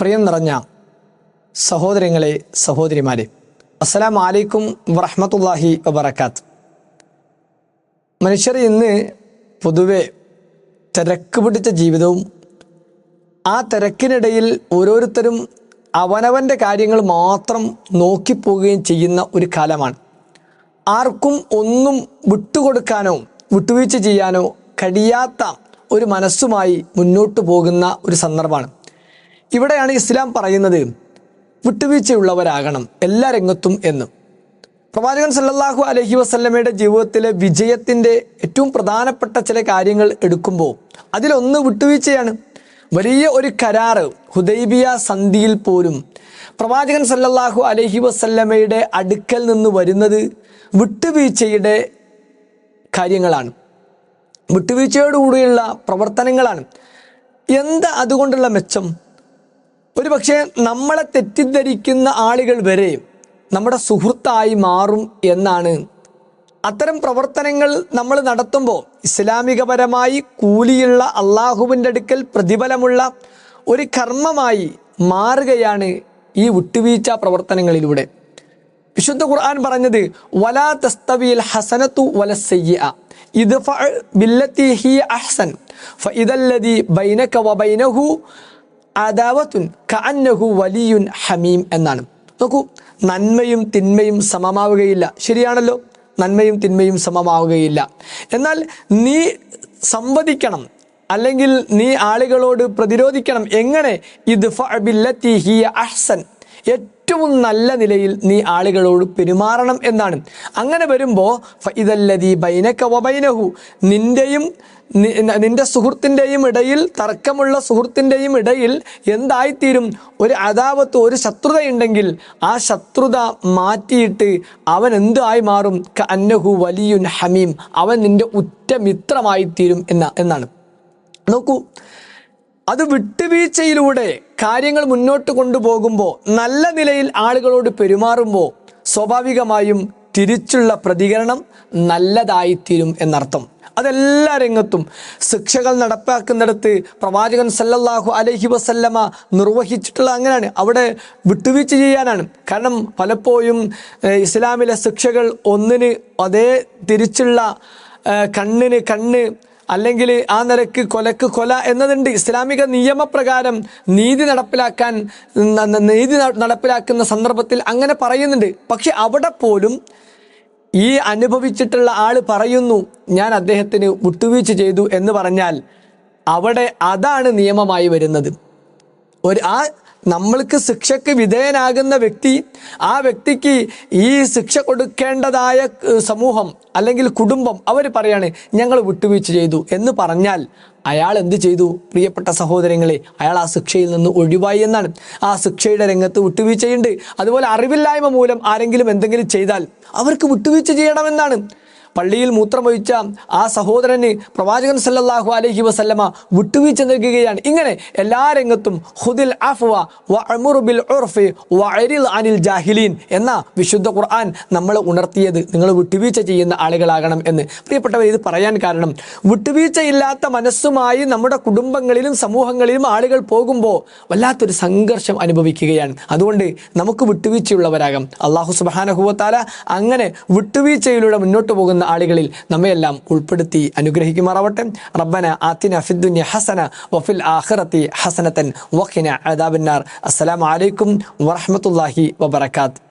പ്രിയം നിറഞ്ഞ സഹോദരങ്ങളെ സഹോദരിമാരെ അസ്സലാം അലൈക്കും വറഹമത്തല്ലാഹി വബർക്കാത്ത് മനുഷ്യർ ഇന്ന് പൊതുവെ തിരക്ക് പിടിച്ച ജീവിതവും ആ തിരക്കിനിടയിൽ ഓരോരുത്തരും അവനവന്റെ കാര്യങ്ങൾ മാത്രം നോക്കിപ്പോവുകയും ചെയ്യുന്ന ഒരു കാലമാണ്. ആർക്കും ഒന്നും വിട്ടുകൊടുക്കാനോ വിട്ടുവീഴ്ച ചെയ്യാനോ കഴിയാത്ത ഒരു മനസ്സുമായി മുന്നോട്ട് പോകുന്ന ഒരു സന്ദർഭമാണ്. ഇവിടെയാണ് ഇസ്ലാം പറയുന്നത് വിട്ടുവീഴ്ചയുള്ളവരാകണം എല്ലാ രംഗത്തും എന്ന്. പ്രവാചകൻ സല്ലാഹു അലഹി വസല്ലമയുടെ ജീവിതത്തിലെ വിജയത്തിന്റെ ഏറ്റവും പ്രധാനപ്പെട്ട ചില കാര്യങ്ങൾ എടുക്കുമ്പോൾ അതിലൊന്ന് വിട്ടുവീഴ്ചയാണ്. വലിയ ഒരു കരാറ് ഹുദൈബിയ സന്ധിയിൽ പോലും പ്രവാചകൻ സല്ലല്ലാഹു അലഹി വസല്ലമയുടെ അടുക്കൽ നിന്ന് വരുന്നത് വിട്ടുവീഴ്ചയുടെ കാര്യങ്ങളാണ്. വിട്ടുവീഴ്ചയോടുകൂടിയുള്ള പ്രവർത്തനങ്ങളാണ്. എന്താ അതുകൊണ്ടുള്ള മെച്ചം? ഒരു പക്ഷേ നമ്മളെ തെറ്റിദ്ധരിക്കുന്ന ആളുകൾ വരെ നമ്മുടെ സുഹൃത്തായി മാറും എന്നാണ്. അത്തരം പ്രവർത്തനങ്ങൾ നമ്മൾ നടത്തുമ്പോൾ ഇസ്ലാമികപരമായി കൂലിയുള്ള അള്ളാഹുവിന്റെ അടുക്കൽ പ്രതിഫലമുള്ള ഒരു കർമ്മമായി മാറുകയാണ് ഈ വിട്ടുവീഴ്ച പ്രവർത്തനങ്ങളിലൂടെ. വിശുദ്ധ ഖുർആൻ പറഞ്ഞത് വലാ തസ്തവിൽ ഹസനത്തു വല സയ്യ ഇത് ബില്ലത്തി ഹി അഹ്സൻ. ഫഇദല്ലദി ബൈനക വബൈനഹു അദാവത്തുൻ കഅന്നഹു വലിയുൻ ഹമീം എന്നാണ്. നോക്കൂ നന്മയും തിന്മയും സമമാവുകയില്ല. ശരിയാണല്ലോ? നന്മയും തിന്മയും സമമാവുകയില്ല. എന്നാൽ നീ സംവദിക്കണം അല്ലെങ്കിൽ നീ ആളുകളോട് പ്രതിരോധിക്കണം. എങ്ങനെ? ഇത് ഫഅബില്ലത്തി ഹിയ അഹ്സൻ. ഏറ്റവും നല്ല നിലയിൽ നീ ആളുകളോട് പെരുമാറണം എന്നാണ്. അങ്ങനെ വരുമ്പോൾ ഇതല്ലതി ബൈനക വബൈനഹു നിന്റെയും നി- നിന്റെ സുഹൃത്തിന്റെയും ഇടയിൽ തർക്കമുള്ള സുഹൃത്തിന്റെയും ഇടയിൽ എന്തായിത്തീരും? ഒരു അതാപത്ത് ഒരു ശത്രുതയുണ്ടെങ്കിൽ ആ ശത്രുത മാറ്റിയിട്ട് അവൻ എന്തായി മാറും? ക അന്നഹു വലിയുൻ ഹമീം. അവൻ നിന്റെ ഉറ്റ മിത്രമായിത്തീരും എന്ന എന്നാണ്. നോക്കൂ അത് വിട്ടുവീഴ്ചയിലൂടെ കാര്യങ്ങൾ മുന്നോട്ട് കൊണ്ടുപോകുമ്പോൾ നല്ല നിലയിൽ ആളുകളോട് പെരുമാറുമ്പോൾ സ്വാഭാവികമായും തിരിച്ചുള്ള പ്രതികരണം നല്ലതായിത്തീരും എന്നർത്ഥം. അതെല്ലാ രംഗത്തും ശിക്ഷകൾ നടപ്പാക്കുന്നിടത്ത് പ്രവാചകൻ സല്ലല്ലാഹു അലഹി വസല്ലമ നിർവഹിച്ചിട്ടുള്ള അങ്ങനെയാണ്. അവിടെ വിട്ടുവീഴ്ച ചെയ്യാനാണ്. കാരണം പലപ്പോഴും ഇസ്ലാമിലെ ശിക്ഷകൾ ഒന്നിന് അതേ തിരിച്ചുള്ള കണ്ണിന് കണ്ണ് അല്ലെങ്കിൽ ആ നിരക്ക് കൊലക്ക് കൊല എന്നതുണ്ട്. ഇസ്ലാമിക നിയമപ്രകാരം നീതി നടപ്പിലാക്കാൻ നീതി നടപ്പിലാക്കുന്ന സന്ദർഭത്തിൽ അങ്ങനെ പറയുന്നുണ്ട്. പക്ഷെ അവിടെ പോലും ഈ അനുഭവിച്ചിട്ടുള്ള ആൾ പറയുന്നു ഞാൻ അദ്ദേഹത്തിന് വിട്ടുവീഴ്ച ചെയ്തു എന്ന് പറഞ്ഞാൽ അവിടെ അതാണ് നിയമമായി വരുന്നത്. ഒരു ആ നമ്മൾക്ക് ശിക്ഷയ്ക്ക് വിധേയനാകുന്ന വ്യക്തി ആ വ്യക്തിക്ക് ഈ ശിക്ഷ കൊടുക്കേണ്ടതായ സമൂഹം അല്ലെങ്കിൽ കുടുംബം അവർ പറയാണ് ഞങ്ങൾ വിട്ടുവീഴ്ച ചെയ്തു എന്ന് പറഞ്ഞാൽ അയാൾ എന്ത് ചെയ്തു? പ്രിയപ്പെട്ട സഹോദരങ്ങളെ അയാൾ ആ ശിക്ഷയിൽ നിന്ന് ഒഴിവായി എന്നാണ്. ആ ശിക്ഷയുടെ രംഗത്ത് വിട്ടുവീഴ്ചയുണ്ട്. അതുപോലെ അറിവില്ലായ്മ മൂലം ആരെങ്കിലും എന്തെങ്കിലും ചെയ്താൽ അവർക്ക് വിട്ടുവീഴ്ച ചെയ്യണമെന്നാണ്. പള്ളിയിൽ മൂത്രമൊഴിച്ച ആ സഹോദരന് പ്രവാചകൻ സല്ലാഹു അലഹി വസല്ലമ വിട്ടുവീഴ്ച നൽകുകയാണ്. ഇങ്ങനെ എല്ലാ രംഗത്തും ഹുദിൽ ബിൽ അനിൽ ജാഹിലീൻ എന്ന വിശുദ്ധ ഖുർആൻ നമ്മൾ ഉണർത്തിയത് നിങ്ങൾ വിട്ടുവീഴ്ച ചെയ്യുന്ന ആളുകളാകണം എന്ന്. പ്രിയപ്പെട്ടവർ ഇത് പറയാൻ കാരണം വിട്ടുവീഴ്ചയില്ലാത്ത മനസ്സുമായി നമ്മുടെ കുടുംബങ്ങളിലും സമൂഹങ്ങളിലും ആളുകൾ പോകുമ്പോൾ വല്ലാത്തൊരു സംഘർഷം അനുഭവിക്കുകയാണ്. അതുകൊണ്ട് നമുക്ക് വിട്ടുവീഴ്ചയുള്ളവരാകാം. അള്ളാഹു സുബാനഹുവത്താല അങ്ങനെ വിട്ടുവീഴ്ചയിലൂടെ മുന്നോട്ട് പോകുന്ന ആളുകളിൽ നമ്മയെല്ലാം ഉൾപ്പെടുത്തി അനുഗ്രഹിക്കുമാറാവട്ടെ. റബ്ബന ആത്തിന ഫിദ്ദുന്യ ഹസന വഫിൽ ആഖിറത്തി ഹസനത്തൻ വഖിന അദാബിന്നാർ. അസ്സലാമു അലൈക്കും വറഹ്മത്തുള്ളാഹി വബറകാത്ത്.